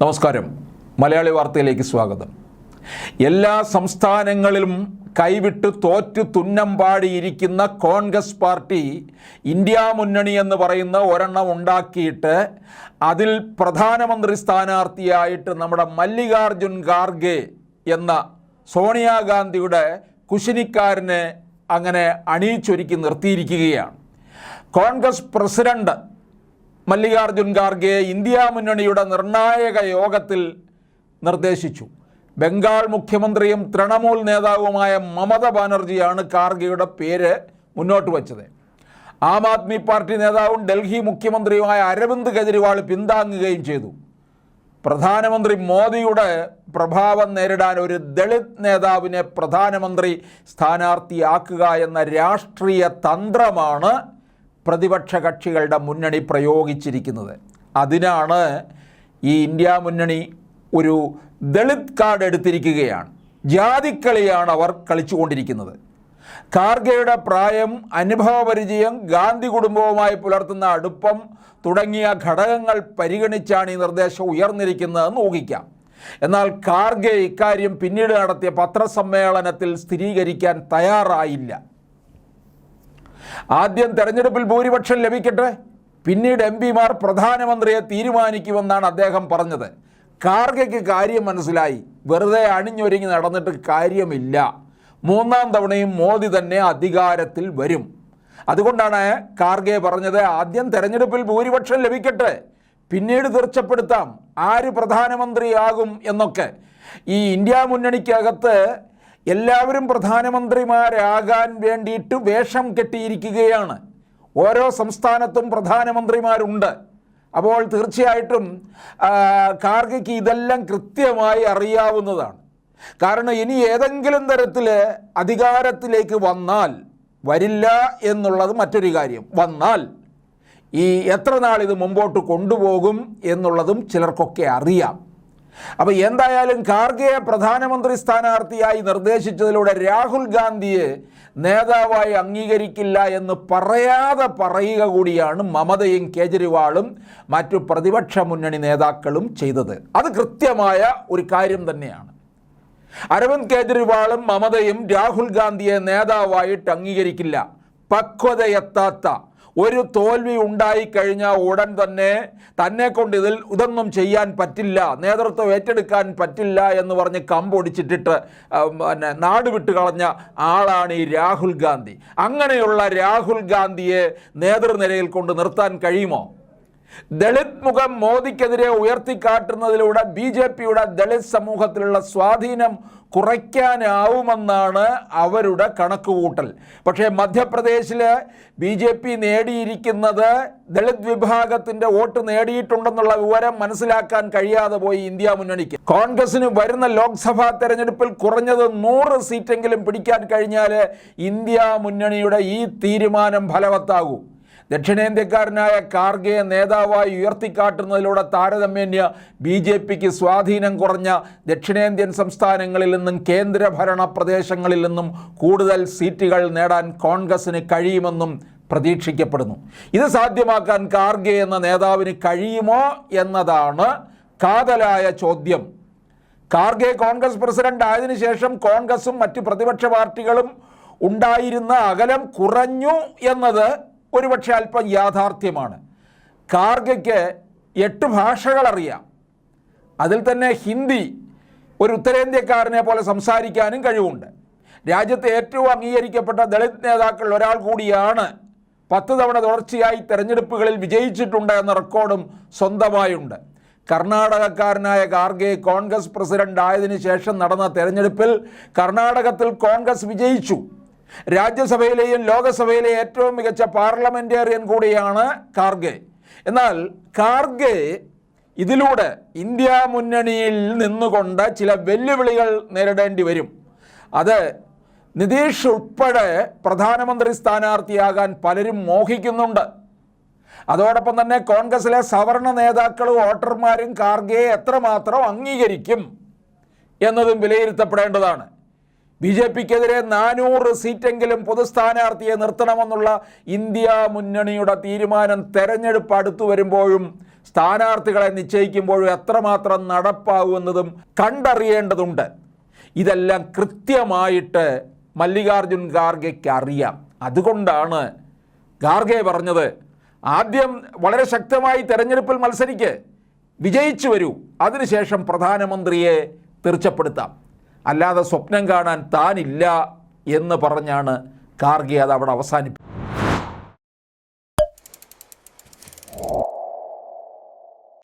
നമസ്കാരം. മലയാളി വാർത്തയിലേക്ക് സ്വാഗതം. എല്ലാ സംസ്ഥാനങ്ങളിലും കൈവിട്ട് തോറ്റു തുന്നം പാടിയിരിക്കുന്ന കോൺഗ്രസ് പാർട്ടി ഇന്ത്യ മുന്നണി എന്ന് പറയുന്ന ഒരെണ്ണം ഉണ്ടാക്കിയിട്ട് അതിൽ പ്രധാനമന്ത്രി സ്ഥാനാർത്ഥിയായിട്ട് നമ്മുടെ മല്ലികാർജുൻ ഖാർഗെ എന്ന സോണിയാഗാന്ധിയുടെ കുശിനിക്കാരനെ അങ്ങനെ അണിയിച്ചൊരുക്കി നിർത്തിയിരിക്കുകയാണ്. Congress president Mallikarjun Kharge India മുന്നണിയുടെ നിർണായക യോഗത്തിൽ നിർദ്ദേശിച്ചു. ബംഗാൾ മുഖ്യമന്ത്രിയും തൃണമൂൽ നേതാവുമായ മമത ബാനർജിയാണ് ഖാർഗെയുടെ പേര് മുന്നോട്ട് വച്ചത്. ആം ആദ്മി പാർട്ടി നേതാവും ഡൽഹി മുഖ്യമന്ത്രിയുമായ അരവിന്ദ് കെജ്രിവാൾ പിന്താങ്ങുകയും ചെയ്തു. പ്രധാനമന്ത്രി മോദിയുടെ പ്രഭാവം നേരിടാൻ ഒരു ദളിത് നേതാവിനെ പ്രധാനമന്ത്രി സ്ഥാനാർത്ഥിയാക്കുക എന്ന രാഷ്ട്രീയ തന്ത്രമാണ് പ്രതിപക്ഷ കക്ഷികളുടെ മുന്നണി പ്രയോഗിച്ചിരിക്കുന്നത്. അതിനാണ് ഈ ഇന്ത്യ മുന്നണി ഒരു ദളിത് കാർഡ് എടുത്തിരിക്കുകയാണ്. ജാതിക്കളിയാണ് അവർ കളിച്ചുകൊണ്ടിരിക്കുന്നത്. ഖാർഗെയുടെ പ്രായം അനുഭവപരിചയം ഗാന്ധി കുടുംബവുമായി പുലർത്തുന്ന അടുപ്പം തുടങ്ങിയ ഘടകങ്ങൾ പരിഗണിച്ചാണ് ഈ നിർദ്ദേശം ഉയർന്നിരിക്കുന്നതെന്ന് ഊഹിക്കാം. എന്നാൽ ഖാർഗെ ഇക്കാര്യം പിന്നീട് നടത്തിയ പത്രസമ്മേളനത്തിൽ സ്ഥിരീകരിക്കാൻ തയ്യാറായില്ല. ആദ്യം തെരഞ്ഞെടുപ്പിൽ ഭൂരിപക്ഷം ലഭിക്കട്ടെ? പിന്നീട് എം പിമാർ പ്രധാനമന്ത്രിയെ തീരുമാനിക്കുമെന്നാണ് അദ്ദേഹം പറഞ്ഞത്. കാർഗയ്ക്ക് കാര്യം മനസ്സിലായി. വെറുതെ അണിഞ്ഞൊരുങ്ങി നടന്നിട്ട് കാര്യമില്ല. മൂന്നാം തവണയും മോദി തന്നെ അധികാരത്തിൽ വരും. അതുകൊണ്ടാണ് കാർഗെ പറഞ്ഞത് ആദ്യം തെരഞ്ഞെടുപ്പിൽ ഭൂരിപക്ഷം ലഭിക്കട്ടെ. പിന്നീട് തീർച്ചപ്പെടുത്താം. ആര് പ്രധാനമന്ത്രിയാകും എന്നൊക്കെ. ഈ ഇന്ത്യ മുന്നണിക്കകത്ത് എല്ലാവരും പ്രധാനമന്ത്രിമാരാകാൻ വേണ്ടിയിട്ട് വേഷം കെട്ടിയിരിക്കുകയാണ്. ഓരോ സംസ്ഥാനത്തും പ്രധാനമന്ത്രിമാരുണ്ട്. അപ്പോൾ തീർച്ചയായിട്ടും കാർഗയ്ക്ക് ഇതെല്ലാം കൃത്യമായി അറിയാവുന്നതാണ്. കാരണം ഇനി ഏതെങ്കിലും തരത്തിൽ അധികാരത്തിലേക്ക് വന്നാൽ വരില്ല എന്നുള്ളത് മറ്റൊരു കാര്യം. വന്നാൽ ഈ എത്ര നാൾ ഇത് മുമ്പോട്ട് കൊണ്ടുപോകും എന്നുള്ളതും ചിലർക്കൊക്കെ അറിയാം. അപ്പോൾ എന്തായാലും ഖാർഗെയെ പ്രധാനമന്ത്രി സ്ഥാനാർത്ഥിയായി നിർദ്ദേശിച്ചതിലൂടെ രാഹുൽ ഗാന്ധിയെ നേതാവായി അംഗീകരിക്കില്ല എന്ന് പറയാതെ പറയുക കൂടിയാണ് മമതയും കേജ്രിവാളും മറ്റു പ്രതിപക്ഷ മുന്നണി നേതാക്കളും ചെയ്തത്. അത് കൃത്യമായ ഒരു കാര്യം തന്നെയാണ്. അരവിന്ദ് കേജ്രിവാളും മമതയും രാഹുൽ ഗാന്ധിയെ നേതാവായിട്ട് അംഗീകരിക്കില്ല. പക്വതയെത്താത്ത ഒരു തോൽവി ഉണ്ടായിക്കഴിഞ്ഞാൽ ഉടൻ തന്നെ തന്നെ കൊണ്ട് ഇതിൽ ഇതൊന്നും ചെയ്യാൻ പറ്റില്ല നേതൃത്വം ഏറ്റെടുക്കാൻ പറ്റില്ല എന്ന് പറഞ്ഞ് കമ്പൊടിച്ചിട്ടിട്ട് പിന്നെ നാട് വിട്ട് കളഞ്ഞ ആളാണ് ഈ രാഹുൽ ഗാന്ധി. അങ്ങനെയുള്ള രാഹുൽ ഗാന്ധിയെ നേതൃനിരയിൽ കൊണ്ട് നിർത്താൻ കഴിയുമോ? ദളിത് മുഖം മോദിക്കെതിരെ ഉയർത്തിക്കാട്ടുന്നതിലൂടെ ബി ജെ പിയുടെ ദളിത് സമൂഹത്തിലുള്ള സ്വാധീനം കുറയ്ക്കാനാവുമെന്നാണ് അവരുടെ കണക്കുകൂട്ടൽ. പക്ഷേ മധ്യപ്രദേശിൽ ബി ജെ പി നേടിയിരിക്കുന്നത് ദളിത് വിഭാഗത്തിന്റെ വോട്ട് നേടിയിട്ടുണ്ടെന്നുള്ള വിവരം മനസ്സിലാക്കാൻ കഴിയാതെ പോയി ഇന്ത്യ മുന്നണിക്ക്. കോൺഗ്രസിന് വരുന്ന ലോക്സഭാ തെരഞ്ഞെടുപ്പിൽ കുറഞ്ഞത് നൂറ് സീറ്റെങ്കിലും പിടിക്കാൻ കഴിഞ്ഞാൽ ഇന്ത്യ മുന്നണിയുടെ ഈ തീരുമാനം ഫലവത്താകൂ. ദക്ഷിണേന്ത്യക്കാരനായ കാർഗയെ നേതാവായി ഉയർത്തിക്കാട്ടുന്നതിലൂടെ താരതമ്യേന ബി ജെ പിക്ക് സ്വാധീനം കുറഞ്ഞ ദക്ഷിണേന്ത്യൻ സംസ്ഥാനങ്ങളിൽ നിന്നും കേന്ദ്രഭരണ പ്രദേശങ്ങളിൽ നിന്നും കൂടുതൽ സീറ്റുകൾ നേടാൻ കോൺഗ്രസിന് കഴിയുമെന്നും പ്രതീക്ഷിക്കപ്പെടുന്നു. ഇത് സാധ്യമാക്കാൻ കാർഗെ എന്ന നേതാവിന് കഴിയുമോ എന്നതാണ് കാതലായ ചോദ്യം. കാർഗെ കോൺഗ്രസ് പ്രസിഡന്റ് ആയതിനു ശേഷം കോൺഗ്രസും മറ്റ് പ്രതിപക്ഷ പാർട്ടികളും ഉണ്ടായിരുന്ന അകലം കുറഞ്ഞു എന്നത് ഒരുപക്ഷെ അല്പം യാഥാർത്ഥ്യമാണ്. കാർഗയ്ക്ക് എട്ട് ഭാഷകളറിയാം. അതിൽ തന്നെ ഹിന്ദി ഒരു ഉത്തരേന്ത്യക്കാരനെ പോലെ സംസാരിക്കാനും കഴിവുണ്ട്. രാജ്യത്തെ ഏറ്റവും അംഗീകരിക്കപ്പെട്ട ദളിത് നേതാക്കളിൽ ഒരാൾ കൂടിയാണ് പത്ത് തവണ തുടർച്ചയായി തെരഞ്ഞെടുപ്പുകളിൽ വിജയിച്ചിട്ടുണ്ട് എന്ന റെക്കോർഡും സ്വന്തമായുണ്ട്. കർണാടകക്കാരനായ ഖാർഗെ കോൺഗ്രസ് പ്രസിഡന്റ് ആയതിനു ശേഷം നടന്ന തെരഞ്ഞെടുപ്പിൽ കർണാടകത്തിൽ കോൺഗ്രസ് വിജയിച്ചു. രാജ്യസഭയിലെയും ലോകസഭയിലെയും ഏറ്റവും മികച്ച പാർലമെന്റേറിയൻ കൂടിയാണ് കാർഗെ. എന്നാൽ കാർഗെ ഇതിലൂടെ ഇന്ത്യ മുന്നണിയിൽ നിന്നുകൊണ്ട് ചില വെല്ലുവിളികൾ നേരിടേണ്ടി വരും. അത് നിതീഷ് ഉൾപ്പെടെ പ്രധാനമന്ത്രി സ്ഥാനാർത്ഥിയാകാൻ പലരും മോഹിക്കുന്നുണ്ട്. അതോടൊപ്പം തന്നെ കോൺഗ്രസിലെ സവർണ നേതാക്കളും വോട്ടർമാരും കാർഗെ എത്രമാത്രം അംഗീകരിക്കും എന്നതും വിലയിരുത്തപ്പെടേണ്ടതാണ്. ബി ജെ പിക്കെതിരെ നാനൂറ് സീറ്റെങ്കിലും പൊതുസ്ഥാനാർത്ഥിയെ നിർത്തണമെന്നുള്ള ഇന്ത്യ മുന്നണിയുടെ തീരുമാനം തെരഞ്ഞെടുപ്പ് അടുത്തു വരുമ്പോഴും സ്ഥാനാർത്ഥികളെ നിശ്ചയിക്കുമ്പോഴും എത്രമാത്രം നടപ്പാവുന്നതും കണ്ടറിയേണ്ടതുണ്ട്. ഇതെല്ലാം കൃത്യമായിട്ട് മല്ലികാർജുൻ ഖാർഗെക്ക് അറിയാം. അതുകൊണ്ടാണ് ഖാർഗെ പറഞ്ഞത് ആദ്യം വളരെ ശക്തമായി തെരഞ്ഞെടുപ്പിൽ മത്സരിക്ക് വിജയിച്ചു വരൂ. അതിനുശേഷം പ്രധാനമന്ത്രിയെ തീർച്ചപ്പെടുത്താം. അല്ലാതെ സ്വപ്നം കാണാൻ താനില്ല എന്ന് പറഞ്ഞാണ് കാർഗി അത് അവിടെ അവസാനിപ്പിച്ചത്.